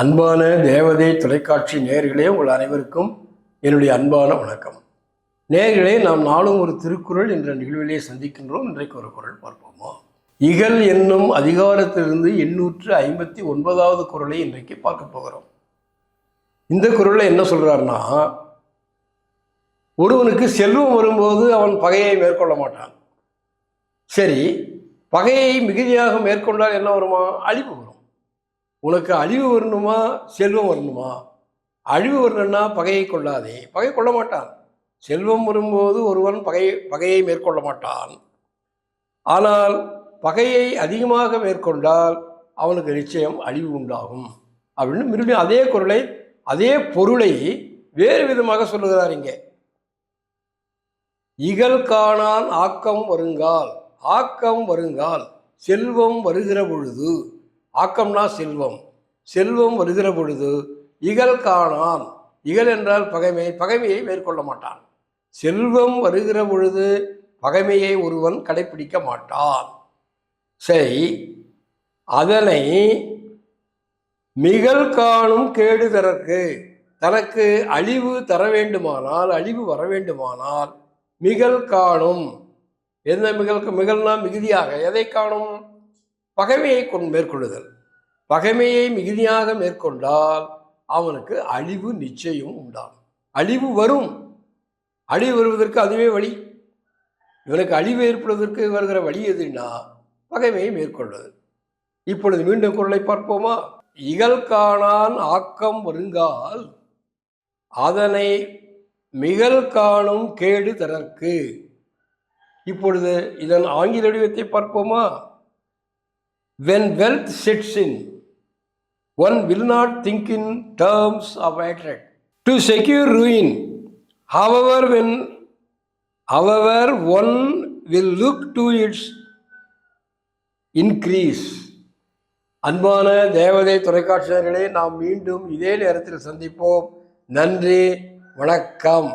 அன்பான தேவதை தொலைக்காட்சி நேர்களே உங்கள் அனைவருக்கும் என்னுடைய அன்பான வணக்கம். நேர்களே நாம் நாளும் ஒரு திருக்குறள் என்ற நிகழ்விலே சந்திக்கின்றோம். இன்றைக்கு ஒரு குறள் பார்ப்போமா? இகல் என்னும் அதிகாரத்திலிருந்து எண்ணூற்று ஐம்பத்தி ஒன்பதாவது குறளை இன்றைக்கு பார்க்க போகிறோம். இந்த குரலில் என்ன சொல்கிறாருன்னா ஒருவனுக்கு செல்வம் வரும்போது அவன் பகையை மேற்கொள்ள மாட்டான். சரி பகையை மிகுதியாக மேற்கொண்டால் என்ன வருமா? அழிவு வரும். உனக்கு அழிவு வரணுமா செல்வம் வரணுமா? அழிவு வரணும்னா பகையை கொள்ளாதே. பகை கொள்ள மாட்டான். செல்வம் வரும்போது ஒருவன் பகை பகையை மேற்கொள்ள மாட்டான். ஆனால் பகையை அதிகமாக மேற்கொண்டால் அவனுக்கு நிச்சயம் அழிவு உண்டாகும். அப்படின்னு மறுபடியும் அதே குரலை அதே பொருளை வேறு விதமாக சொல்லுகிறார் இங்கே. இகல் காணான் ஆக்கம் வருங்கால் ஆக்கம் வருங்கால் செல்வம் வருகிற பொழுது ஆக்கம்னா செல்வம். செல்வம் வருகிற பொழுது இகல் காணான். இகல் என்றால் பகைமை பகைமையை மேற்கொள்ள மாட்டான். செல்வம் வருகிற பொழுது பகைமையை ஒருவன் கடைப்பிடிக்க மாட்டான். சரி அதனை மிகல் காணும் கேடு தரக்கு தனக்கு அழிவு தர வேண்டுமானால் அழிவு வர வேண்டுமானால் மிகல் காணும். என்ன மிகல் மிகல்னா மிகுதியாக எதை காணும்? பகைமையை கொண்டு மேற்கொள்ளுதல். பகைமையை மிகுதியாக மேற்கொண்டால் அவனுக்கு அழிவு நிச்சயம் உண்டாகும். அழிவு வரும். அழிவு வருவதற்கு அதுவே வழி. இவனுக்கு அழிவு ஏற்படுவதற்கு வருகிற வழி எதுன்னா பகைமையை மேற்கொள்வது. இப்பொழுது மீண்டும் குரலை பார்ப்போமா? இகல் காணான் ஆக்கம் வருங்கால் அதனை மிகல் காணும் கேடு தரற்கு இப்பொழுது இதன் ஆங்கில வடிவத்தை பார்ப்போமா? when wealth sets in one will not think in terms of hatred to secure ruin however when however one will look to its increase அன்பான தேவதை தொலைக்காட்சியர்களே நாம் மீண்டும் இதே நேரத்தில் சந்திப்போம் நன்றி வணக்கம்